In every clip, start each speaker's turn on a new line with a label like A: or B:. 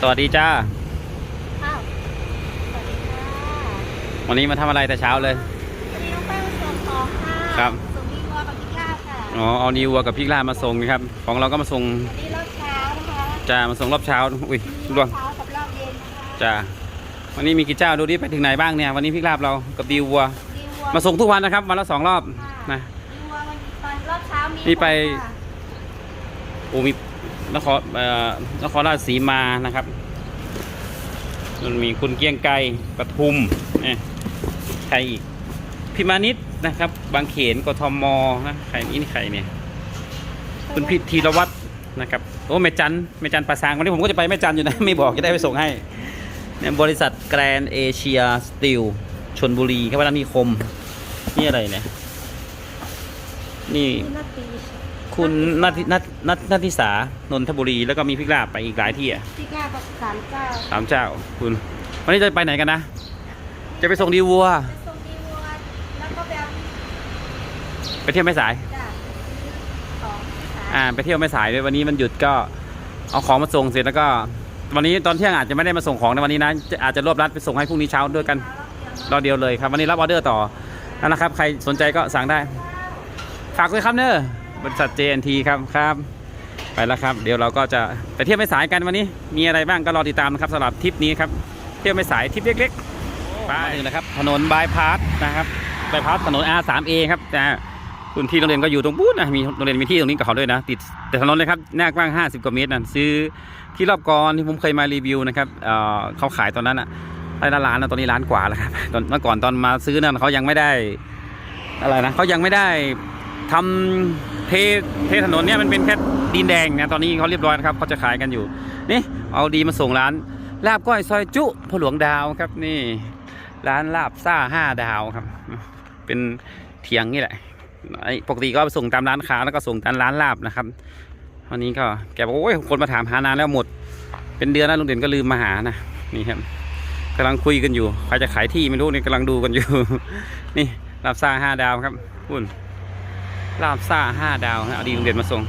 A: สวัสดีจ้า
B: อ้าวสวัสดีค่ะ
A: วันนี้มาทำอะไรแต่เช้าเลย
B: วันนี้น้องแป้งมาส่งของค่ะ
A: ครับ
B: ส่งที่วัวกับพี่ลาบค่ะ
A: อ๋อ เอานิววัวกับพริกลาบมาส่งนะครับ ของเราก็มาส่ง
B: วันนี้รอบเช้านะคะ
A: จ้ามาส่งรอบเช้า อุ้ย
B: มี
A: ร่
B: ร
A: ว
B: องบเช้ากับรอบเย็นนะคะ
A: จ้า วันนี้มีกี่เจ้าดูดิไปถึงไหนบ้างเนี่ย วันนี้พริกลาบเรากับดิววัว
B: ดีวัว
A: มาส่งทุกวันนะครับ วันละสองรอบ
B: ค่ะ
A: นะ
B: ดีวัววันนี้ตอนรอบเช้ามี
A: นี่ไป
B: ค่ะ
A: โอ้มี นครเอ่อนครราชสีมานะครับ มันมีคุณเกรียงไกรปทุมเนี่ยใครอีกพิมานิดนะครับ บางเขนกทมนะใครนี่นี่ใครเนี่ย คุณพิธีรวัตรนะครับโอ้แม่จันแม่จันประสางวันนี้ผมก็จะไปแม่จันอยู่นะ ไม่บอกจะได้ไปส่งให้เนี่ยบริษัทแกรนเอเชียสตีลชนบุรีครับวันนิคม นี่อะไรเนี่ย นี่
B: มีนาตี
A: คุณนัทนัทนัทนัทธิสานนทบุรีแล้วก็มีพิกลาบไปอีกหลายที่อะ
B: พี่ลาบกับสามเจ้า
A: สามเจ้าคุณวันนี้จะไปไหนกันนะ จะไปส่งดีวัว
B: ไปส่งดีวัวแล้วก็ไปเอา
A: ไปเที่ยวแม่สาย
B: จ้ะของที่สาม
A: อ่าไปเที่ยวแม่สายด้วยวันนี้มันหยุดก็เอาของมาส่งเสร็จแล้วก็ วันนี้ตอนเที่ยงอาจจะไม่ได้มาส่งของในวันนี้นะจะอาจจะรวบรัดไปส่งให้พรุ่งนี้เช้าด้วยกัน
B: รอบเดียวเนอะ
A: รอเดียวเลยครับวันนี้รับออเดอร์ต่อนั่นนะครับ ใครสนใจก็สั่งได้ ฝากด้วยครับเนอะ บริษัท JNT ครับครับ ไปแล้วครับ เดี๋ยวเราก็จะไปเที่ยวไม่สายกันวันนี้ มีอะไรบ้างก็รอติดตามนะครับสำหรับทริปนี้ครับเที่ยวไม่สายทริปเล็กๆไปถึงนะครับ ถนนบายพาสนะครับบายพาสถนน R3A ครับนะคุณที่โรงเรียนก็อยู่ตรงบูธนะมีโรงเรียนมีที่ตรงนี้กับเขาด้วยนะ ติดแต่ถนนเลยครับหน้ากว้าง 50 กว่าเมตรนะซื้อที่รอบกรที่ผมเคยมารีวิวนะครับเเขาขายตอนนั้นอะไอ้ละล้านนะตอนนี้ล้านกว่าแล้วครับตอนเมื่อก่อนตอนมาซื้อนั่นเขายังไม่ได้อะไรนะเขายังไม่ได้ ทำเทเทถนนเนี่ยมันเป็นแค่ดินแดงนะตอนนี้เขาเรียบร้อยนะครับเขาจะขายกันอยู่ นี่เอาดีมาส่งร้านลาบก้อยซอยจุพหลวงดาวครับนี่ร้านลาบซ่าห้าดาวครับ เป็นเถียงนี่แหละไอ้ปกติก็ไปส่งตามร้านค้าแล้วก็ส่งตามร้านลาบนะครับวันนี้ก็แกบอกโอ้ยคนมาถามหานานแล้วหมด เป็นเดือนแล้วลุงเด่นก็ลืมมาหานะนี่ครับกำลังคุยกันอยู่ใครจะขายที่ไม่รู้นี่กำลังดูกันอยู่ นี่ลาบซ่าห้าดาวครับคุณ ลาบซ่าห้าดาวนะเอาดีลุงเด่นมาส่ง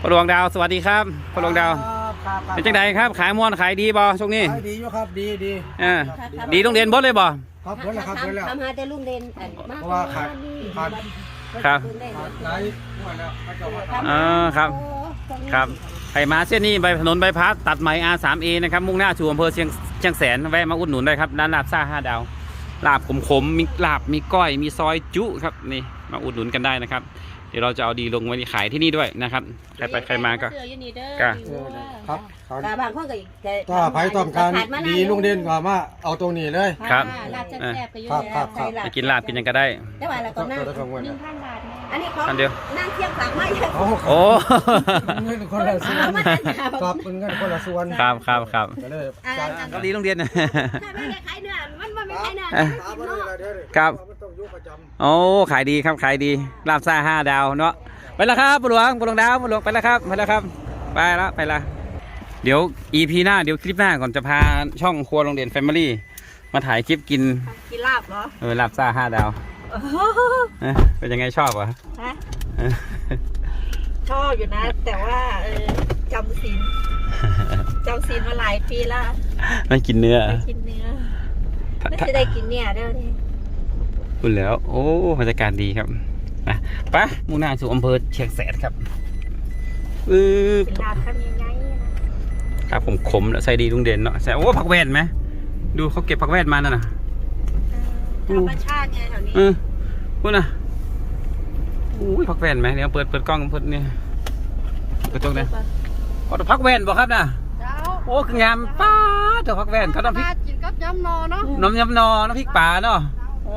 A: พระหลวงดาวสวัสดีครับพระหลวงดาว
C: ครับครับ
A: เป็นจังไดครับ ขายมวนขายดีบ่ช่วงนี้
C: ขายดีอยู่ครับดีดี
A: อ่าดีลุงเด่นบดเลยบ่
C: ครับเพิ่นแล้วครับเพิ่นแล้ว
B: ทำหาแต่ลุงเด่นอันมาก
C: เพราะว่าขาดขาด
A: ครับ
C: หลายงวดแล้วเขาจะว่าครับ
A: อ่าครับครับใครมาเส้นนี้ไปถนนใบพัดตัดใหม่ R3A นะครับ มุ่งหน้าสู่อำเภอเชียงเชียงแสนแวะมาอุดหนุนได้ครับร้านลาบซ่าห้าดาวลาบขมขมๆมีลาบมีก้อยมีซอยจุครับนี่ มาอุดหนุนกันได้นะครับ เดี๋ยวเราจะเอาดีลงไว้ขายที่นี่ด้วยนะครับ ใครไปใครมาก็
B: เสืออยู่นี่เด้อ
A: ก็
C: เออครับครับ
B: กาบางคนก็แก
C: ถ้าไผต้องการดีลุงเด่นก็มาเอาตรงนี้เลย
A: ครับ
B: ลาบแซ่บๆก็อยู่
C: ครับ
B: แล้ว
C: ครับครับ
B: ใส่ลา
A: ไป
B: บ
A: กินลาบกินยังก็ได้
B: ได้ว่าแล้วก็นั่ง
C: ตัวละสองวัน
B: หนึ่งพันบาทนะอันนี้เขา
A: อันเดียว
B: นั่งเทียบฝากไม่
C: เอา
A: โอ้
C: เงินคนละส่วนครับเป็นเงินคนละส่วน
A: ครับครับครับ
C: ก็เลย
B: อ่า
C: จ่าย
A: เกาหลีโรงเรียน
B: ถ้าไม่ได้ขายเนื้อมัน มันไม่ขายเนื้อ
A: เอ้ย
C: ถามมาเลยละเด้อ
A: ครับ
C: มันต้องอยู่ประจำ
A: โอ้ขายดีครับขายดีลาบซ่าห้าดาวเนาะไปแล้วครับปหลวงปหลวงดาวปหลวงไปแล้วครับไปแล้วครับ ไปแล้วไปละเดี๋ยว EP หน้าเดี๋ยวคลิปหน้าก่อนจะพาช่องครัวโรงเรียนแฟมิลี่มาถ่ายคลิปกิน
B: กินลาบเหรอ
A: เออลาบซ่าห้าดาวเอ๊ะเป็นยังไงชอบวะ
B: ฮะ
A: เออ
B: ชอบอยู่นะ แต่ว่าเออจำศีลจำศีลมาหลายปีแล้ว
A: ไม่กินเนื้อ
B: ไม่กินเนื้อ ไม่จะได้กินเนี่ยเด้อนี่
A: คุณแล้ว โอ้บรรยากาศดีครับนะไปะมุ่งหน้าสู่อำเภอเชียงแสนครับอือ
B: กินลาบทำยังไงนะครับ
A: ผมขมแล้วใส่ดีลุงเด่นเนาะใส่โอ้ผักแว่นไหมดูเขาเก็บผักแว่นมานั่นน่ะ
B: ธรรมชาติไงแถวนี้
A: เออพูดนะอุ้ยพักแว่นไหมเดี๋ยวเปิดเปิดกล้องเปิดเนี่ยกระจกเนี่ยพอจะพักแว่นบอกครับนะ
D: เจ้า
A: โอ้คืองามป้าเจ้าพักแว่นเขาต้องพริก
D: มากินกับยำนอเนาะ
A: น้ำยำนอน้ำพริกป่าเนาะโอ้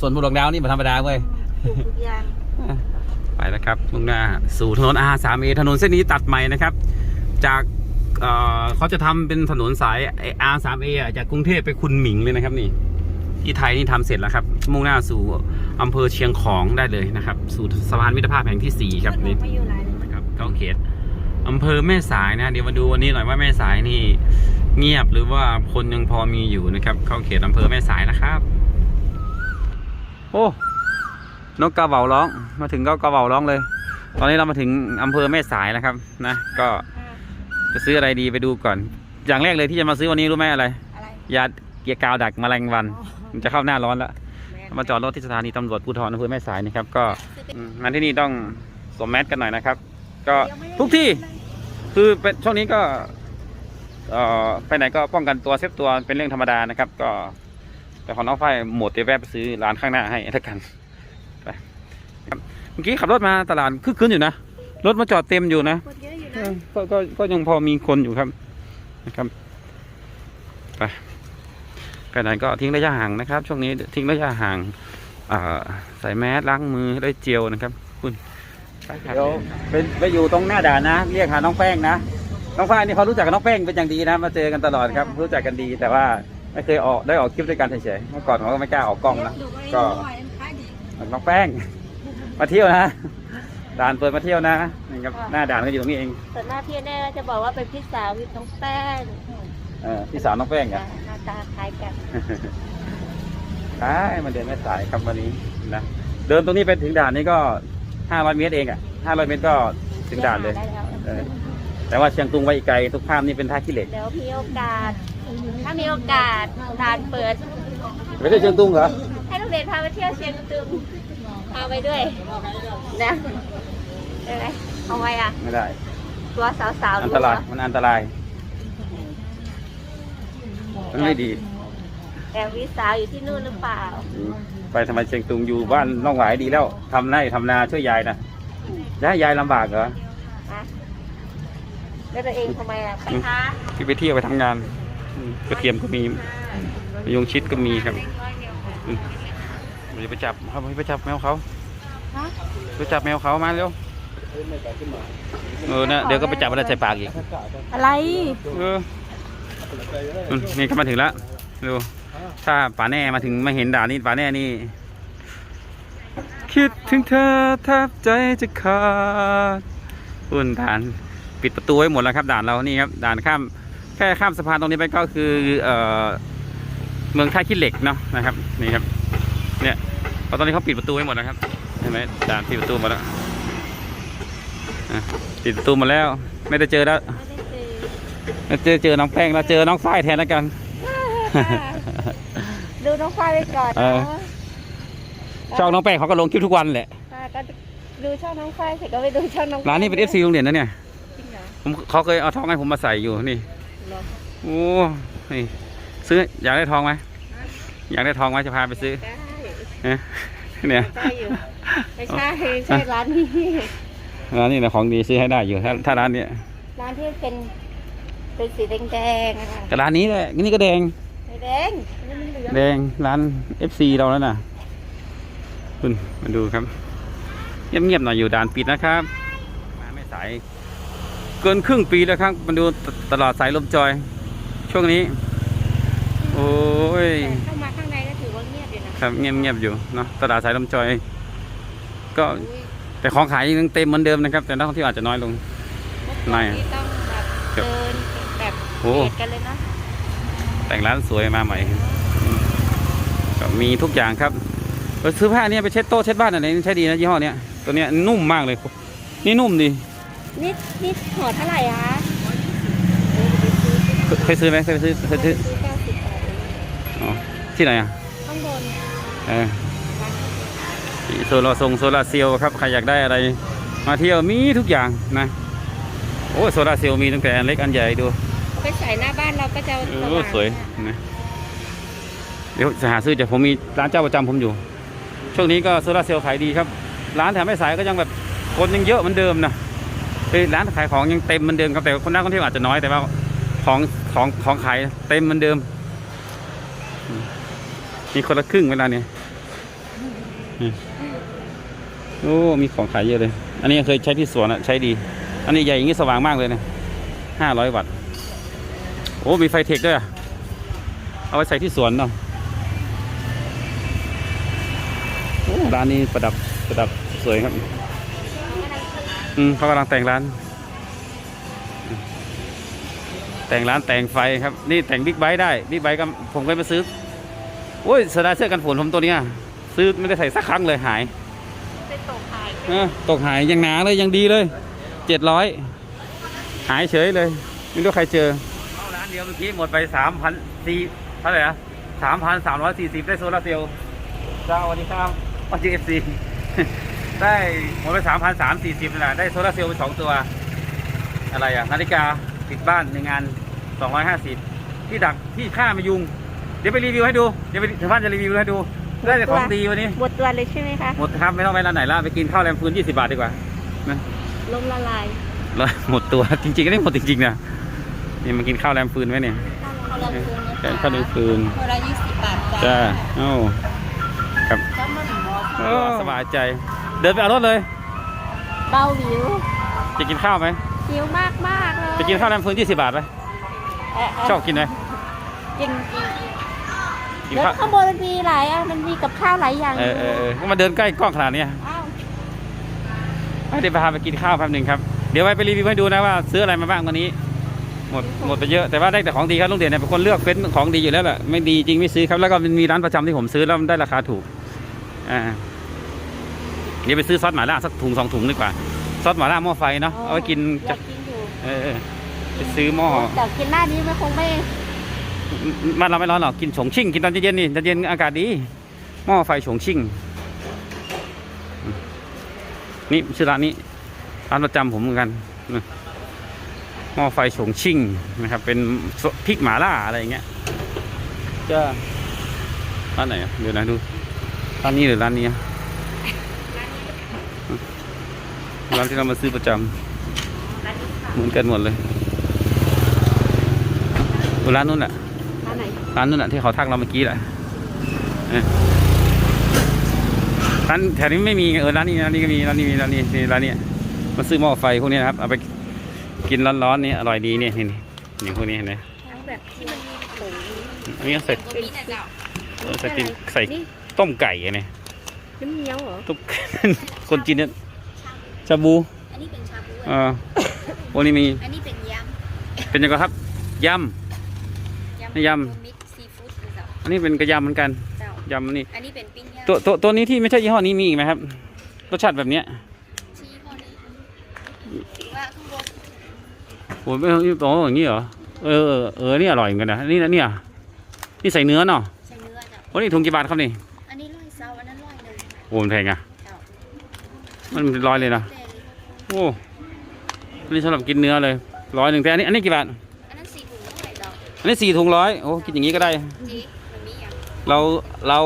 A: ส่วนบุดอกดาวนี่มันธรรมดาเว้ย
B: ปลูกทุกอย่าง
A: ไปแล้วครับมุ่งหน้าสู่ถนน R3A ถนนเส้นนี้ตัดใหม่นะครับ จากเอ่อเขาจะทำเป็นถนนสาย R3A อะจากกรุงเทพไปคุณหมิงเลยนะครับนี่ ที่ไทยนี่ทำเสร็จแล้วครับ มุ่งหน้าสู่อำเภอเชียงของได้เลยนะครับ สู่สะพานมิตรภาพแห่งที่ 4 ครับ
B: เพื่
A: นี่
B: อนผมไม่อยู่หลายเลย
A: นะครับเข้าเขตอำเภอแม่สายนะ เดี๋ยวมาดูวันนี้หน่อยว่าแม่สายนี่ เงียบหรือว่าคนยังพอมีอยู่นะครับ เข้าเขตอำเภอแม่สายนะครับ โอ้ นกกระเหว่าร้อง มาถึงก็กระเหว่าร้องเลย ตอนนี้เรามาถึงอำเภอแม่สายแล้วครับ นะ ก็จะซื้ออะไรดีไปดูก่อน อย่างแรกเลยที่จะมาซื้อวันนี้รู้ไหมอะไร
B: อะไร
A: ยาเกียร์กาวดักแมลงวัน
B: อ๋อ
A: มันจะเข้าหน้าร้อนแล้ว
B: แมา
A: จอดรถที่สถานีตำรวจภูธรอำเภอแม่สายนะครับ ก็อืมมาที่นี่ต้องสวมแมสกันหน่อยนะครับ ก็ทุกที่ คือเป็นช่วงนี้ก็เอ่อ ไปไหนก็ป้องกันตัวเซฟตัวเป็นเรื่องธรรมดานะครับ ก็แต่ของน้องฝ้ายหมดเดี๋ยวแวะไปซื้อร้านข้างหน้าให้แล้วกันไปครับเมื่อกี้ขับรถมาตลาดคึกคืนอยู่นะรถมาจอดเต็มอยู่นะ
B: คนเยอะอยู่
A: เอ
B: นะ
A: อก็ก็ก็ยังพอมีคนอยู่ครับนะครับไปไปไหนก็ทิ้งระยะห่างนะครับ ช่วงนี้ทิ้งระยะห่างอ่าใส่แมสล้างมือด้วยเจลนะครับ คุณเดี๋ยวไปไปอยู่ตรงหน้าด่านนะ เรียกหาน้องแป้งนะ น้องฝ้ายนี่เขารู้จักกับน้องแป้งเป็นอย่างดีนะ มาเจอกันตลอดครับ รู้จักกันดีแต่ว่าไม่เคยออกได้ออกคลิปด้วยกันเฉยๆเมื่อก่อนเขาก็ไม่กล้าออกกล้องนะก็น้องแป้ง มาเที่ยวนะด่านเปิดมาเที่ยวนะนี่ครับหน้าด่านก็อยู่ตรงนี้เอง
B: ส่วนหน้าพี่แน่ก็จะบอกว่าเป็นพี่สาวพี่น้องแป้ง
A: เออพี่สาวน้องแป้ง
B: ห
A: อะ
B: น้าตาคล้ายกัน
A: ได้มาเดินแม่สายครับวันนี้นะเดินตรงนี้ไปถึงด่านนี้ก็ห้าร้อยเมตรเองอะห้าร้อยเมตรก็ถึงด่านเลย
B: ได้ แล้ว
A: เออแต่ว่าเชียงตุงไว้อีกไกลทุกภาพนี่เป็นท่าขี้เหล็ก
B: เดี๋ยวมีโอกาส ถ้ามีโอกาสด่านเปิด
A: ไม่ใช่เชียงตุงเหรอ
B: ให้โรงเรียนพาไปเที่ยวเชียงตุงพาไปด้วยนะได้ไหมเอาไว้อะ
A: ไม่ได้
B: ตัวสาวๆ
A: อันตราย
B: รู้
A: มันอันตรายมันไม่ดี
B: แต่วิสาวอยู่ที่นู่นหรือเปล่า
A: อืมไปทำไมเชียงตุงอยู่บ้านน้องหวายดีแล้วทำไร่ทำนาช่วยยายนะยายยายลำบากเหรอ
B: ฮะ แล้วตัวเองทำไมอะไปคะ
A: ที่ไปเที่ยวไปทำงานอืมกระเทียมก็มีมะยงชิดก็มีครับอืมอย่าไปจับเขาไปจับแมวเขา
B: ฮะ
A: ไปจับแมวเขามาเร็วเออนะเดี๋ยวก็ไปจับอะไรใส่ปากอีก
B: อะไร
A: เอออืมนี่ก็มาถึงแล้วดูถ้าป่าแน่มาถึงมาเห็นด่านนี้ป่าแน่นี่ คิดถึงเธอแทบใจจะขาดอุ่นด่าน ปิดประตูไว้หมดแล้วครับ ด่านเรานี่ครับด่านข้ามแค่ข้ามสะพานตรงนี้ไปก็คือเอ่อเมืองท่าขี้เหล็กเนาะนะครับนี่ครับเนี่ยเพราะตอนนี้เขาปิดประตูไว้หมดนะครับเห็นไหมด่านปิดประตูหมดแล้วอะปิดประตูหมดแล้ว ไม่ได้เจอแล้ว
B: ไม่ได้เจอ
A: เจอเจอน้องแป้งแล้วเจอน้องฝ้ายแทนแล้วกัน
B: ดูน้องฟ้าไปก่อน
A: เอ
B: นะ
A: อช่องน้องแป้งเขาก็ลงคลิปทุกวันแหละ
B: ฟ้าก็ดูช่องน้องฟ้าเสร็จก็ไปดูช่องน้อง
A: ร้านนี้เป็นเอฟซีโรงเรียนนะเนี่ย
B: จริงเหรอ
A: ผมเขาเคยเอาทองให้ผมมาใส่อยู่นี่
B: เหรอ
A: โอ้นี่ซื้ออยากได้ทองไหมอยากได้ทองไหมจะพาไปซื้อ
B: ได้
A: เอ๊ะเนี่ย
B: ใช่อยู่ไม่ใช่ไม่ใช่ร้านนี้
A: ร้านนี้นะของดีซื้อให้ได้อยู่ถ้าถ้าร้านเนี้ย
B: ร้านที่เป็นเป็นสีแดงๆอะค่ะ
A: แต่ร้านนี้แหละนี่ก็แดง
B: ไม่แดงอันนี้มันเหลือง
A: แดงร้านเอฟซีเราแล้วนะคุณมาดูครับเงียบๆหน่อยอยู่ด่านปิดนะครับมาไม่สาย เกินครึ่งปีแล้วครับมาดูตตลอดสายลมจอย ช่วงนี้ โอ้ย
B: แต่เข้ามาข้างในก็ถือว่าเงียบอยู่นะครับ
A: เงียบๆอยู่เนาะตลาดสายลมจอย ก็
B: อุ้ย
A: แต่ของขายยังเต็มเหมือนเดิมนะครับ แต่นักท่องเที่ยวอาจจะน้อยลง
B: เมื่อก่อน
A: ไม่
B: นี่ต้องแบบเดินแบบ
A: โอ้
B: เบียดกันเลยนะ
A: แต่งร้านสวยมาใหม่อืมก็มีทุกอย่างครับเออซื้อผ้าเนี่ยไปเช็ดโต๊ะเช็ดบ้านอะไรนี่ใช้ดีนะยี่ห้อเนี้ยตัวเนี้ยนุ่มมากเลย นี่นุ่มดี
B: นี่นี่ห่อเท่าไหร่คะ
A: เคเคยซื้อไหมเคยซื้อเคยซื้อ
B: ซื้อเก้าสิบบาทเอง
A: อ๋อที่ไหนอะ
B: ข้างบน
A: เออโซลาร์ทรงโซลาร์เซลล์ครับใครอยากได้อะไร มาเที่ยวมีทุกอย่างนะโอ้โซลาร์เซลล์มีตั้งแต่อันเล็กอันใหญ่ดู
B: ไปใส่หน้าบ้านเราก็จะ
A: เอ
B: ส
A: อ
B: ว่าง
A: สวยนะเดี๋ยวจะหาซื้อจะผมมีร้านเจ้าประจำผมอยู่ ช่วงนี้ก็โซลาร์เซลล์ขายดีครับ ร้านแถมไม่สายก็ยังแบบคนยังเยอะเหมือนเดิมนะ คือร้านขายของยังเต็มเหมือนเดิมครับแต่คนนักท่องเที่ยวอาจจะน้อยแต่ว่าของของของขายเต็มเหมือนเดิม มีคนละครึ่งเวลาเนี่ยโอ้มีของขายเยอะเลย อันนี้เคยใช้ที่สวนอะใช้ดี อันนี้ใหญ่อย่างนี้สว่างมากเลยเนะห้าร้อยวัตต์โอ้มีไฟเทคด้วยอะเอาไว้ใส่ที่สวนเนาะโอ้ร้านนี้ประดับประดับสวยครับ อืมเขากำลังแต่งร้าน แต่งร้านแต่งไฟครับ นี่แต่งบิ๊กไบค์ได้บิ๊กไบค์ก็ผมเคยมาซื้อโอ้ยเสยดายเสื้อกันฝนผมตัวเนี้ยซื้อไม่ได้ใส่สักครั้งเลยหาย
B: ไปตกขาย
A: เออตกหายยังหนาเลยยังดีเลยเจ็ดร้อยหายเฉยเลย ไม่รู้ใครเจอ
C: เข้าร้านเดี
A: ดียวเมื่อกี้หมดไปสามพันสี่เท่าไหร่นะสามพันสามร้อยสี่สิบได้โซลาร์เซลล์เจ้าสวัสดีครับวันจีเอฟซี ได้หมดไปสามพันสามสี่สิบนะได้โซลาร์เซลล์ไปสองตัว อะไรอะ นาฬิกาติดบ้านหนึ่งงานสองร้อยห้าสิบที่ดักที่ฆ่ามายุง เดี๋ยวไปรีวิวให้ดู เดี๋ยวไปถึงบ้านจะรีวิวให้ดู ได้แต่ของดีวันนี้
B: หมดตัวเลยใช่ไหมคะ
A: หมดครับไม่ต้องไปร้านไหนละไปกินข้าวแรมฟืน20บาทดีกว่านะ
B: ลมละลาย
A: แล้วหมดตัวจริงๆก็ได้หมดจริงๆนะนี่มากินข้าวแรมฟืนไว้เนี่ย
B: ข้าวแรมฟืนนะคะ
A: แกงข้าวแรมฟืน
B: คนละยี่สิบบาทจ้า
A: จ้าเอ้าครับ
B: ก็มันหมด
A: โอ้สบายใจ เดินไปเอารถเลย
B: เบาหิว
A: จะกินข้าวไหม
B: หิวมากมากๆเลย
A: จะกินข้าวแรมฟืน20บาทไหม
B: เะเะ
A: ชอบกินไหม
B: กินกิน
A: กิน
B: แล้ว
A: ข้าว
B: ข้างบนมันมีหลายอะมันมีกับข้าวหลายอย่าง
A: เออเออเออก็มาเดินใกล้กล้องขนาดเนี้ย
B: อ้าว
A: เดี๋ยวไปพาไปกินข้าวแป๊บหนึ่งครับ เดี๋ยวไว้ไปรีวิวให้ดูนะว่าซื้ออะไรมาบ้างวันนี้ หมดหมดไปเยอะแต่ว่าได้แต่ของดีครับลุงเด่นเนี่ยเป็นคนเลือกเฟ้นของดีอยู่แล้วแหละไม่ดีจริงไม่ซื้อครับแล้วก็มันมีร้านประจำที่ผมซื้อแล้วมันได้ราคาถูกอ่า เดี๋ยวไปซื้อซอสหม่าล่าสักถุงสองถุงดีกว่า ซอสหม่าล่าหม้อไฟเนาะเอาไว้กิน
B: อยา
A: จะ
B: กกินอยู่
A: เออเออไปซื้อหม้อ
B: แต่กินหน้านี้ไม่คงไม่
A: บ้านเราไม่ร้อนหรอกกินฉงชิ่งกินตอนเย็นๆนี่ตอนเย็นอากาศดีหม้อไฟฉงชิ่งนี่ชื่อร้านนี้ร้านประจำผมเหมือนกันนะหม้อไฟฉงชิ่งนะครับ เป็นพริกหม่าล่าอะไรอย่างเงี้ยจะร้านไหนอะเดี๋ยวนะดูร้านนี้หรือร้านนี้อะ ร้านที่เรามาซื้อประจำ
B: ร้านนี้ค่ะ
A: เหมือนกันหมดเลยดูร้านนู้นแหละ
B: ร้านไหน
A: ร้านนู้นอะที่เขาทักเราเมื่อกี้แหละเออร้านแถวนี้ไม่มีไงเออร้านนี้ร้านนี้ก็มีร้านนี้มีร้านนี้นี่ร้านนี้มาซื้อหม้อไฟพวกนี้นะครับเอาไปกินร้อนๆนี่อร่อยดีนี่นี่นี่อย่างพวกนี้เห็นไหม
B: เอาแบบที่มันมีผง
A: อันนี้ใส่
B: เป็นสี
A: เออใส่ตินใส่
B: นี่
A: ต้มไก่ไงเนี่ย
B: น้ำเงี้ยวเหรอ
A: ต้มคนจีนเนี่ย ชาบู
D: อันนี้เป็นชาบู
A: เออพวกนี้มี
D: อันนี้เป็นย
A: เป็นยังไงครับยำนี่ยำ
D: รวมมิตรซีฟู้ดเจ้าำ
A: อันนี้เป็นกระยำเหมือนกัน
D: เจ้ายำ
A: นี่
D: อันนี้เป็นปิ้งย่าง
A: ตัวตัวตัวนี้ที่ไม่ใช่ยี่ห้อนี้มีอีกไหมครับ รสชาติแบบเนี้ย
D: ชี้ข้อนี้ว่าข้างบน
A: โอ้ไม่ต้องต้องอย่างนี้เหรอเออเออ เออ นี่อร่อยเหมือนกันนะ นี่นะเนี่ย นี่ใส่เนื้อเนาะ
D: ใช้เนื้อเจ้า
A: โอ้นี่ถุงกี่บาทครับนี่
D: อันนี้ร้อยเซาอันนั้นร้อยหนึ่ง
A: โอ้มันแพงอะ
D: เจ้า
A: มันเป็นร้อยเลยนะ
D: แต่
A: โอ้อันนี้สำหรับกินเนื้อเลยร้อยหนึ่งแต่อันนี้อันนี้กี่บาท
D: อันนั้นสี่ถุงเท่าไหร่เจ้า
A: อันนี้สี่ถุงร้อยโอ้กินอย่างนี้ก็ได้
D: จีมันมีอย่าง
A: เราเรา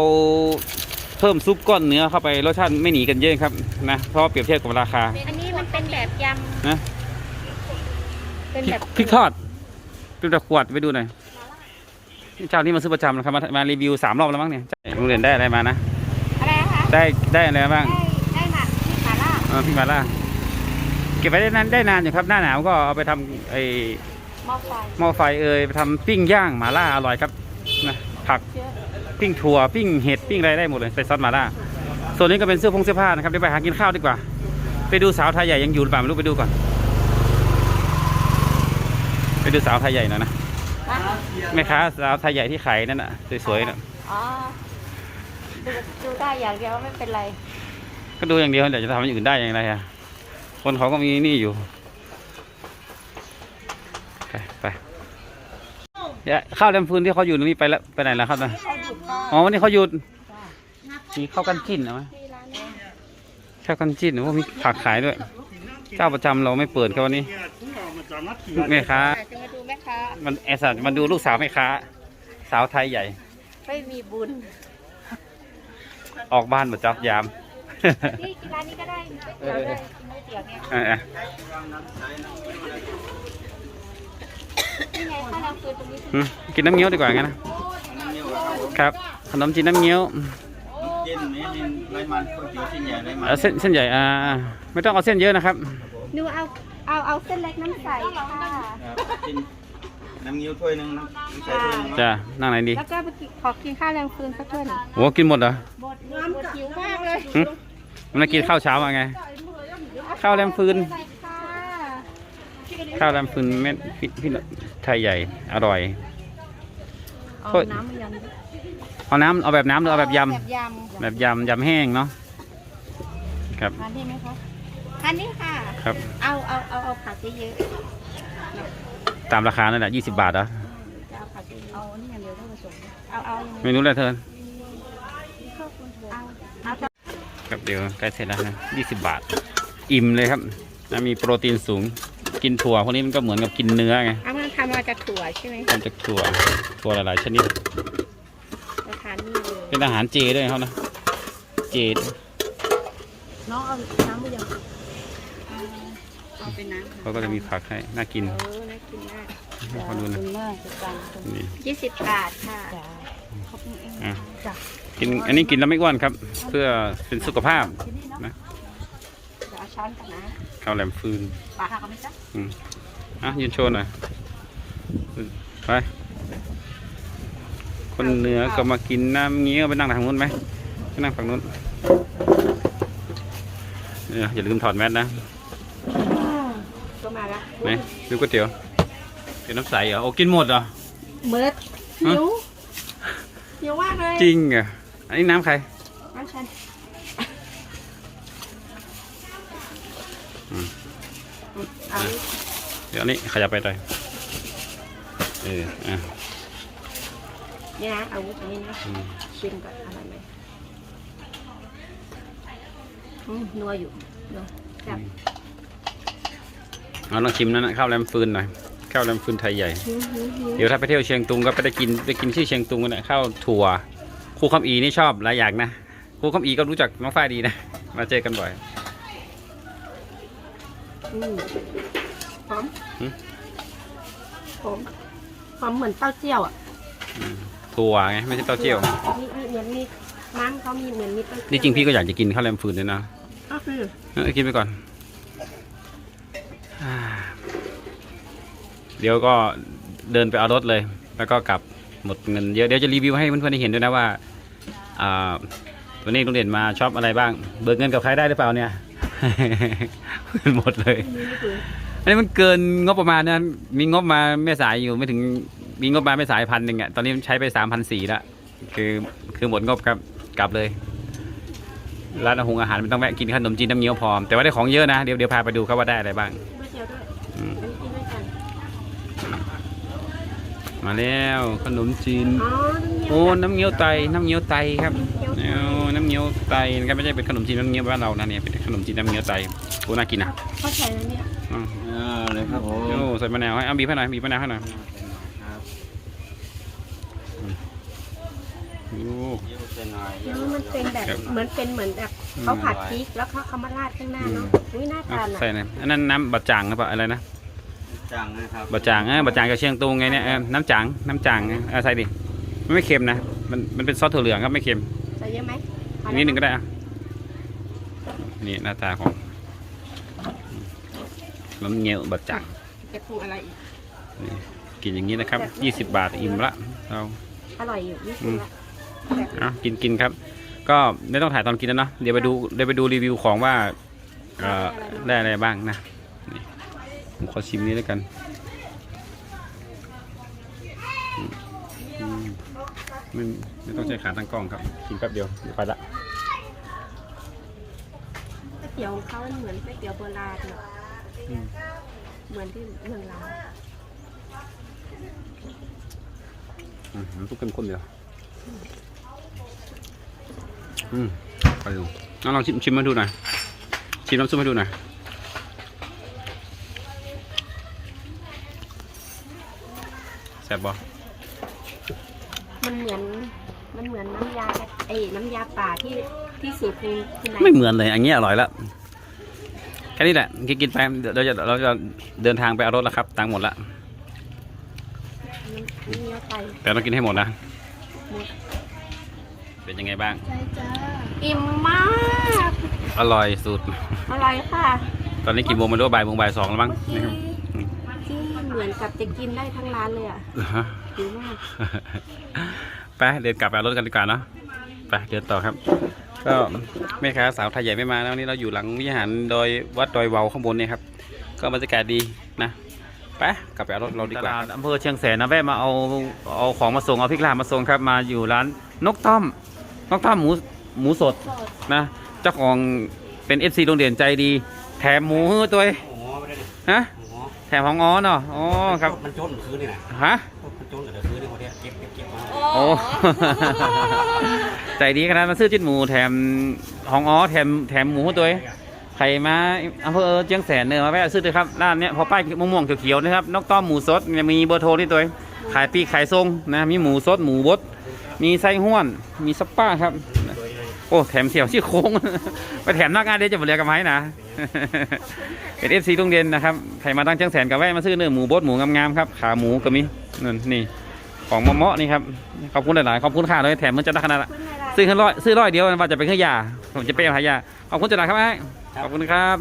A: เพิ่มซุปก้อนเนื้อเข้าไปรสชาติไม่หนีกันเยอะครับนะเพราะว่าเปรียบเทียบกับราคา
B: อันนี้มันเป็นแบบย
A: นะำ
B: เป็น
A: พริ
B: แบ
A: ก
B: บ
A: พริกทอดเป็นแบบขวดไปดูหน่อยเจ้าที่มาซื้อประจำนะครับมามารีวิวสามรอบแล้วมั้งเนี่ยโรงเรียนได้อะไรมานะ
B: อะไรนะคะ
A: ได้ได้อะไรมาบ้าง
B: ได้ได้หมักที่ขาล่า
A: เออพี่มาล่า เก็บไว้ได้นานได้นานอยู่ครับ หน้าหนาวก็เอาไปทำไอ
B: หม้อไฟ
A: หม้อไฟเอ่ยไปทำปิ้งย่างหมาล่าอร่อยครับนะผัก
B: เชื้อ
A: ปิ้งถั่วปิ้งเห็ดปิ้งอะไรได้หมดเลยใส่ซอสหมาล่าส่วนนี้ก็เป็นเสื้อผงเสื้อผ้านะครับเดี๋ยวไปหากินข้าวดีกว่า ไปดูสาวไทยใหญ่ยังอยู่หรือเปล่าไม่รู้ไปดูก่อน ไปดูสาวไทยใหญ่หน่อยนะ
B: อะ
A: แม่ค้าสาวไทยใหญ่ที่ขายนั่นน่ะสวยๆน่ะ
B: อ๋อดูดูได้อย่างเดียวไม่เป็นไร
A: ก็ดูอย่างเดียวเดี๋ยวจะทำอย่างอื่นได้ยังไงอะ คนเขาก็มีนี่อยู่ ไปไปเดี๋ยวข้าวแรมฟืนที่เขาอยู่ตรงนี้ไปแล้วไปไหนแล้วครับนะอ๋อวันนี้เขาหยุดมีข้าวกันจิ้นนะไหมข้าวกันจิ้นว่ามีผักขายด้วย เจ้าประจำเราไม่เปิดครับวันนี้แม่ค้า
B: จะมาดูแม่ค้า
A: มันแอสัตมันดูลูกสาวแม่ค้า สาวไทยใหญ่
B: ไม่มีบุญ
A: ออกบ้านมาจับยาม
B: นี่กินร้านนี้ก็ได้เดี๋ยวได้กินก๋วยเตี๋ยวเนี่ย
A: เออเออ
B: นี่ไงข้าวแรมฟืนตรงนี้
A: อืมกินน้ำเงี้ยวดีกว่างั้นนะ ครับขนมจีนน้ำเงี้ยว
E: เส้นนี้นี่ไรมันก๋วยเตี๋ยวเส้นใหญ่ไรมัน
A: เอาเส้นเส้นใหญ่อ่าไม่ต้องเอาเส้นเยอะนะครับ
B: หนูเอาเอาเอาเส้นเล็กน้ำใสค่ะ
E: ครับกินน้ำเงี้ยวถ้วยหนึงน้ำน้ำใสถ้วยหนึง
A: จ้ะนั่งไหนดี
B: แล้วก็ไปกินขอกินข้าวแรงฟืนสักถ้วยหนึ่ง
A: โหกินหมดเหรอ
B: หมดน้ำหิวมากเลย
A: หึ มันมากินข้าวเช้ามาไง ข้าวแรมฟืน
B: ใส่ค่ะ
A: ข้าวแรมฟืนเม็ดพี่พี่ไทยใหญ่ อร่อย
B: เอา
A: โอ้ย
B: น้ำมายำด้วย
A: เอาน้ำเอาแบบน้ำหรือเอาแบบย
B: แบบยำ
A: แบบยำยำแห้งเนาะ ครับำ
B: ทานได้ไหมคะทานนี่ค่ะ
A: ครับ
B: เอาเอาเอาเอาผักเยอะ
A: ตามราคานั่นแหละยี่สิบบาทเหรอ
B: ๆ
D: เอานี่อย่างเดียวต้องผสม
B: เอาเอายังไง
A: เมนูอะไรเธอ
D: ข้าวคุณโท
B: เอาเอาจะ
A: ครับเดี๋ยวใกล้เสร็จแล้วนะยี่สิบบาท อิ่มเลยครับนะมีโปรตีนสูงกินถั่วพวกนี้มันก็เหมือนกับกินเนื้อไง
B: เอามันทำมาจากถั่วใช่ไหม
A: ทำจากถั่วถั่วหลายๆชนิด
B: เราทานนี่เลย
A: เป็นอาหารเจด้วยเขานะเจ
B: น้องเอาน้ำมายัง
D: เอาเป็นน้ำ
A: เขาก็จะมีผักให้น่ากิน
B: เออน่ากินมาก
A: ให้เขาดูนะ
D: คุณมากจะจัง
A: นี่
B: ยี่สิบบาทค่ะ
D: เขาเป็นเอง
A: อะ
B: จ้ะ
A: กินอันนี้กินแล้วไม่อ้วนครับ เพื่อเป็นสุขภาพ
D: ที่นี่เนาะ
A: นะ
B: เดี๋ยวเอาช้อนกันนะ
A: ข้าวแหลมฟืน
D: ปลาหักก็ไม่จับ
A: อืมอะยืนโชว์หน่อยไปคนเหนือก็มากินน้ำเงี้ยวไปนั่งทางนู้นไหมไปนั่งฝั่งนู้นเนี่ยอย่าลืมถอดแมสนะ
B: ก็มาละ
A: ไหนดูก๋วยเตี๋ยวเป็นน้ำใสเหรอโอ้กินหมดเหรอ
B: เมิดหิว หิวมากเลย
A: จริงเหรออันนี้น้ำใคร
B: น้ำฉัน
A: อืม
B: เอา
A: เดี๋ยวอันนี้ขยับไปหน่อยเอออะ
B: เนี่ยนะเอาอันนี้นะ
A: อืม
B: ชิมก่อนอร่อยไหมอืมนัวอยู่เนาะแบบ
A: เอาลองชิมนั่นนะข้าวแรมฟืนหน่อย ข้าวแรมฟืนไทยใหญ่
B: หิวหิวหิว
A: เดี๋ยวถ้าไปเที่ยวเชียงตุงก็ไปได้กินไปกินที่เชียงตุงกันนะข้าวถั่วครูคำอีนี่ชอบหลายอย่างนะครูคำอีก็รู้จักน้องฝ้ายดีนะมาเจอกันบ่อย
B: อืมหอม
A: หืม
B: หอมหอมเหมือนเต้าเจี้ยวอะ
A: ถั่วไงไม่ใช่เต้าเจี้ยว
B: มีมีเหมือนมีน้ำเขามีเหมือนมีเต้าเจี้ยว
A: นี่จริงพี่ก็อยากจะกินข้าวแรมฟืนด้วยนะ
B: ก็คือ
A: เออกินไปก่อนอ่า เดี๋ยวก็เดินไปเอารถเลย แล้วก็กลับหมดเงินเยอะเดี๋ยวจะรีวิวให้เพื่อนๆได้เห็นด้วยนะว่าวันนี้ลุงเด่นมาชอบอะไรบ้าง เบิกเงินกับใครได้หรือเปล่าเนี่ยหมดเลยอันนี้มันเกินงบประมาณนะมีงบมาแม่สายอยู่ไม่ถึงมีงบมาแม่สายพันหนึ่งอะตอนนี้ใช้ไปสามพันสี่ละคือคือหมดงบครับกลับเลยร้านอาหงอาหารมันต้องแวะกินขนมจีนน้ำเงี้ยวพร้อมแต่ว่าได้ของเยอะนะเดี๋ยวเดี๋ยวพาไปดูครับว่าได้อะไรบ้าง
B: ด้วยเจียวด้วย
A: อืม
B: อันนี้กินด้วยกัน
A: มาแล้วขนมจีน
B: อ๋อน้ำเงี้ยว
A: โอ้น้ำเงี้ยวไตน้ำเงี้ยวไตครับเอาน้ำเงี้ยวไตนะครับไม่ใช่เป็นขนมจีนน้ำเงี้ยวบ้านเรานะเนี่ยเป็นขนมจีนน้ำเงี้ยวไตโอ้น่ากินอะ
B: เข้าใจแล้วเนี่ย
A: อืม
E: อ่าเลยครับผม
A: โอ้ใส่มะนาวให้เอาบีบให้หน่อยบีบมะนาวให้หน่อย
E: ครับ
A: โอ้
E: ยิ้มเส้นหน่อย
B: แล้วมันเป็นแบบ
A: ครับ
B: เหมือนเป็นเหมือนแบบเขาผัดพริกแล้วเขาเขามาราดข้างหน้าเนาะอุ้ยน่า
A: เอา
B: ทานอะ
A: ใส่หน่อยอันนั้นน้ำบะจางหรือเปล่าอะไรนะ
E: จังนะครับ
A: บะจางเออบะจางกับเชียงตุงไงเนี่ยเออน้ำจางน้ำจางเออใส่ดิมันไม่เค็มนะมันมันเป็นซอสถั่วเหลืองครับไม่เค็ม
B: ใส่เยอะไหมเอา
A: นิดหนึ่งก็ได้อะนี่หน้าตาของน้ำเงี้ยวบะจาง
B: จะปรุงอะไรอีก
A: นี่กินอย่างนี้นะครับยี่สิบบาทอิ่มละเรา
B: อร่อยอยู่นี่
A: อื
B: คือ
A: ม
B: ละ
A: อะกินกินครับ ก็ไม่ต้องถ่ายตอนกินแล้วเนาะเดี๋ยวไปดูเดี๋ยวไปดูรีวิวของว่าเอ่อได้อะไรบ้างนะนี่ ผมขอชิมนี้แล้วกันอืมอืมไม่ไม่ต้องใช้ขาตั้งกล้องครับกินแป๊บเดียวเดี๋ยวไปละ
B: ก๋วยเตี๋ยวของเขาเหมือนก๋วยเตี๋ยวโบราณเนาะ
A: อืม
B: เหมือนที่เมืองลาว
A: อืมน้ำซุปเข้มข้นเดียวอืมไปดูเอาลองชิมชิมมาดูหน่อยชิมน้ำซุปมาดูหน่อย ซ่บบ่
B: มันเหมือน มันเหมือนน้ำยาไอ้น้ำยาป่าที่ที่สูตรคุณคุณนาย
A: ไม่เหมือนเลยอันนี้อร่อยแล้วแค่นี้แหละกินกินไปเดี๋ยวเราจะเราจะเดินทางไปเอารถแล้วครับ ตังค์หมดละ
B: น้ำเงี้ยวไต
A: แต่ต้องกินให้หมดนะเป็นยังไงบ้าง
D: ใช่จ้า
B: อิ่มมาก
A: อร่อยสุด
B: อร่อยค่ะ
A: ตอนนี้กี่โมงไม่รู้บ่ายโมงบ่ายสองแล้วมั้งนะครับ
B: ที่ เหมือนกับจะกินได้ทั้งร้านเลยอะ
A: ฮะ
B: หิวมาก
A: ไปเดินกลับไปเอารถกันดีกว่าเนาะไปเดินต่อครับ ก็แม่ค้าสาวไทยใหญ่ไม่มาแล้ววันนี้เราอยู่หลังวิหารโดยวัดดอยเวาข้างบนเนี่ยครับ ก็บรรยากาศดีนะไปกลับไปเอารถเราดีกว่าอำเภอเชียงแสนนะแวะมาเอาเอาของมาส่งเอาพริกลาบมาส่งครับมาอยู่ร้านนกต้อมนกต้อมหมูหมูสดนะเจ้าของเป็นเอฟซีโรงเรียนใจดี แถมหมูให้ตัวเอง
E: โอ้โหไม่ได้ดิ
A: ฮะ
E: โอ้โห
A: แถมของอ้อเนาะอ๋อครับ
E: มันโจนคืนนี่นะ
A: ฮะ
E: มันโจนกับเดือดคืนนี่คนเนี้ย
A: โอ้ใจดีขนาดมาซื้อจิ้นหมูแถมของอ๋อแถมแถมหมูตัวเองใครมาอำเภอเจียงแสนเนอมาแวะซื้อเลยครับร้านเนี้ยพอป้ายม่วงๆเขียวๆนะครับนกต้อมหมูสดมีเบอร์โทรนี่ตัวเองขายปีกขายทรงนะมีหมูสดหมูบดมีไส้ห้วนมีสป้าครับ โอ้แถมเสี่ยวชี่โค้งไปแถมนักงานเดี๋ยวจะบริยากรรมให้นะ เป็นเอฟซีโรงเรียนนะครับใครมาตั้งเชียงแสนกับแวะมาซื้อเนื้อหมูบดหมูงามๆครับขาหมูก็มีนั่นนี่ของมะเมาะนี่ครับขอบคุณหลายๆขอบคุณค่าเลยแถมมันจะได้ขนาดละซื้อแค่ร้อยซื้อร้อยเดียวว่าจะเป็นเครื่องยาผมจะไปเอาหายาขอบคุณจะหลายครับไอ้ขอบคุณครับ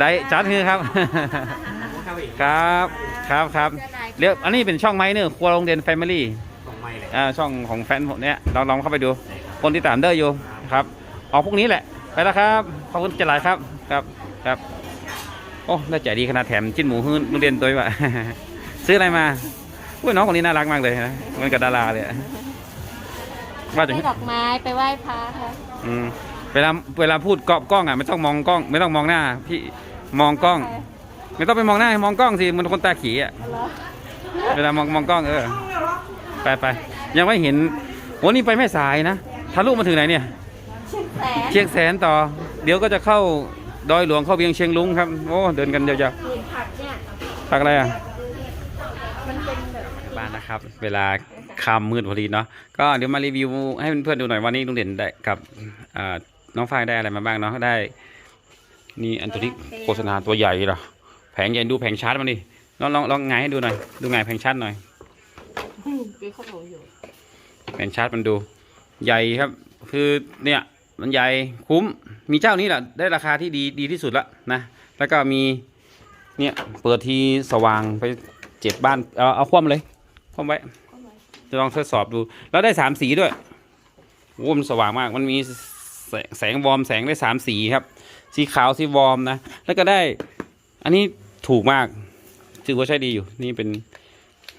A: ได้จัดคือครับ ครับครับครับเรียกอันนี้เป็นช่องไม้เนอะครัวโรงเรียนแฟมิลี่อ่าช่องของแฟนผมเนี่ยลองลองเข้าไปดู คนที่ตามเด้ออยู่ครับออกพวกนี้แหละ ไปแล้วครับ ขอบคุณจะหลายครับ ครับ ครับ โอ้ได้ใจดีขนาดแถมจิ้นหมูฮื้นโรงเรียนตัวว่ะซื้ออะไรมาอุ้ยน้องคนนี้น่ารักมากเลยนะเหมือนกับดาราเลยอะว่าจะ
D: ให้ดอกไม้ไปไหว้พระค่ะ
A: อืมเวลาเวลาพูดกอบกล้องอะไม่ต้องมองกล้อง ไม่ต้องมองหน้า พี่มองกล้อง ไม่ต้องไปมองหน้ามองกล้องสิมันคนตาขีอะเวลามองมองกล้องเออไปไปยังไม่เห็นโอ้นี่ไปแม่สายนะทะลุมาถึงไหนเนี่ย
D: แสน
A: เชียงแสนต่อ เดี๋ยวก็จะเข้าดอยหลวงเข้าเวียงเชียงลุงครับ โอ้เดินกันยาว
D: ผักเนี่ย
A: ๆพักอะไรอะ
D: มันเป็นแบบ
A: บ้านนะครับเวลาค่ำมืดพอดีเนาะก็เดี๋ยวมารีวิวให้เพื่อนๆดูหน่อยวันนี้ลุงเด่นได้กับอ่าน้องฝ้ายได้อะไรมาบ้างเนาะได้นี่อันตัวนี้โฆษณาตัวใหญ่เหรอแผงใหญ่ดูแผงชาร์จมาดิลองลองลองไงายให้ดูหน่อยดูไงายแผงชาร์จหน่อย
B: เป็นข้าวหมูอยู่
A: แผงชาร์จมันดู ใหญ่ครับ คือเนี่ย มันใหญ่คุ้ม มีเจ้านี้แหละได้ราคาที่ดีดีที่สุดละนะแล้วก็มีเนี่ยเปิดทีสว่างไปเจ็ดบ้านเอาเอาคว่ำเลยคว่ำไว้จะลองทดสอบดู แล้วได้สามสีด้วยโอ้มันสว่างมากมันมีแสงแสงวอร์มแสงได้สามสีครับ สีขาวสีวอร์มนะ แล้วก็ได้ อันนี้ถูกมากถือว่าใช้ดีอยู่ นี่เป็น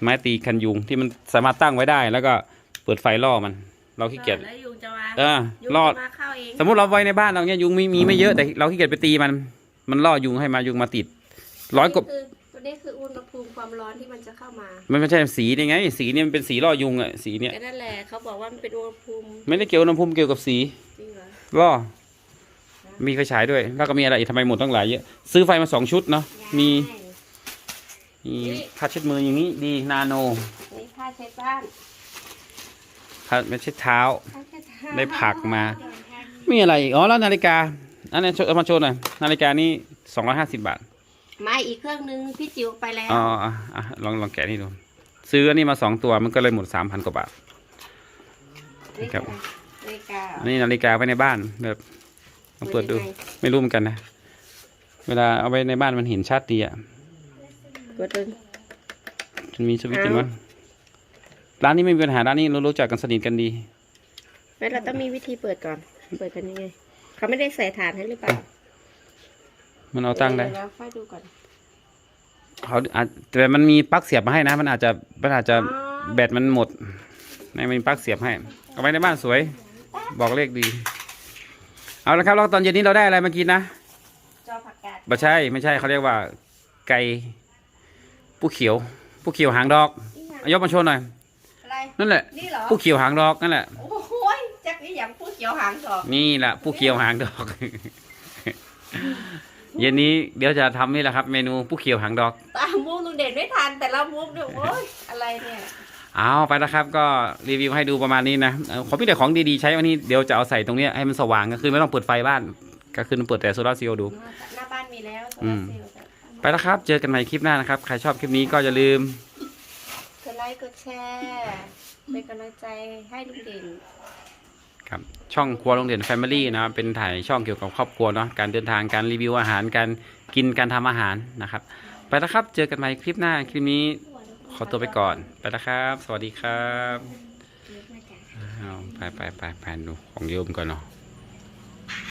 A: ไม้ตีคันยุงที่มันสามารถตั้งไว้ได้ แล้วก็เปิดไฟล่อมัน เราขี้เกียจ
B: แล้วยุงจะมา
A: เออ
B: ยุง
A: รอด
B: จะมา เข้าเอง
A: สมมุติเราไว้ในบ้านเราเนี่ยยุงมีมีไม่เยอะแต่เราขี้เกียจไปตีมัน มันล่อยุงให้มายุงมาติด ร้อยกว่า
D: คือตัวนี้คืออุณหภูมิความร้อนที่มันจะเข้ามา
A: มันไม่ใช่สีนี่ไง สีเนี่ยมันเป็นสีล่อยุงอะสีเนี่ย
D: ก็นั่นแหละเขาบอกว่ามันเป็นอุณหภูมิ
A: ไม่ได้เกี่ยวกับอุณหภูมิเกี่ยวกับสี
D: จริงเหรอ
A: ล่อ มีไฟฉายด้วย แล้วก็มีอะไรอีกทำไมหมดต้องหลายเยอะ ซื้อไฟมาสองชุดเนาะ มีมีผ้าเช็ดมืออย่างนี้ดีนาโน
D: นี่ผ้าเช็ดบ้าน
A: ผ้าไม่ใช่เท้า
D: ผ้าเช็ดบ้าน
A: ได้ผักมา มีอะไรอีกอ๋อแล้วนาฬิกา อันนี้เอามาโชว์หน่อยนาฬิกานี่สองร้อยห้าสิบบาท
D: มาอีกเครื่องนึงพี่จิ๋วไปแล้ว
A: อ๋ออะอะลองลองแกะนี่ดู ซื้ออันนี้มาสองตัวมันก็เลยหมดสามพันกว่าบาท
D: นี่
A: ครับ
D: นาฬิกา
A: อันนี้นาฬิกาไว้ในบ้านแบบลองเปิดดูไม่รู้เหมือนกันนะ เวลาเอาไว้ในบ้านมันเห็นชัดดีอะ
D: กดดึง
A: มันมีสวิตช์อยู่มั้งร้านนี้ไม่มีปัญหาร้านนี้เรารู้จักกันสนิทกันดี
D: แล้วเราต้องมีวิธีเปิดก่อน เปิดกันยังไง เขาไม่ได้ใส่ฐานให้หรือเปล่า
A: มันเอาตั้งได้
D: เยวเราค่อยดูก่อน
A: เขาอาจแต่มันมีปลั๊กเสียบมาให้นะ มันอาจจะมันอาจจะ
D: อ๋อ
A: แบตมันหมดไม่มีปลั๊กเสียบให้ เอาไว้ในบ้านสวย บอกเลขดี เอาละครับแล้วตอนเย็นนี้เราได้อะไรมากินนะ
D: จอผักกาด
A: ไม่ใช่ไม่ใช่เขาเรียกว่า ไก่ผู้เขียวผู้เขียวหางดอกเอายกมาโชว์หน่อย
D: อะไร
A: นั่นแหละ
D: นี่เหรอ
A: ผู้เขียวหางดอกนั่นแหละ
D: โอ้โหยจักนี่อย่างผู้เขียวหางดอก
A: นี่แหละผู้เขียวหางดอก เย็นนี้เดี๋ยวจะทำนี่แหละครับ เมนูผู้เขียวหางดอก
D: ตามมุกลุงเด่นไม่ทันแต่ละมุกเนี่ยโอ้ยอะไรเนี่ย
A: เอาไปแล้วครับก็รีวิวให้ดูประมาณนี้นะเอ่อขอพี่แต่ของดีๆใช้วันนี้เดี๋ยวจะเอาใส่ตรงเนี้ยให้มันสว่างก็คือไม่ต้องเปิดไฟบ้าน ก็คือเปิดแต่โซลาร์เซลล์ดู
D: หน้าบ้านมีแล้วโซ
A: อื
D: ลามร์เซลล์แต่
A: ไปแล้วครับ เจอกันใหม่คลิปหน้านะครับ ใครชอบคลิปนี้ก็อย่าลืม
D: กดไลค์กดแชร์เป็นกำลังใจให้ลุงเด่น
A: ครับช่องครัวโรงเรียนแฟมิลี่นะครับเป็นถ่ายช่องเกี่ยวกับครอบครัวเนาะการเดินทางการรีวิวอาหารการกินการทำอาหารนะครับ ไปแล้วครับเจอกันใหม่คลิปหน้าคลิปนี้ขอตัวไปก่อนไปแล้วครับ สวัสดีครับไปไปไปไปดูของโยมก่อนเนาะ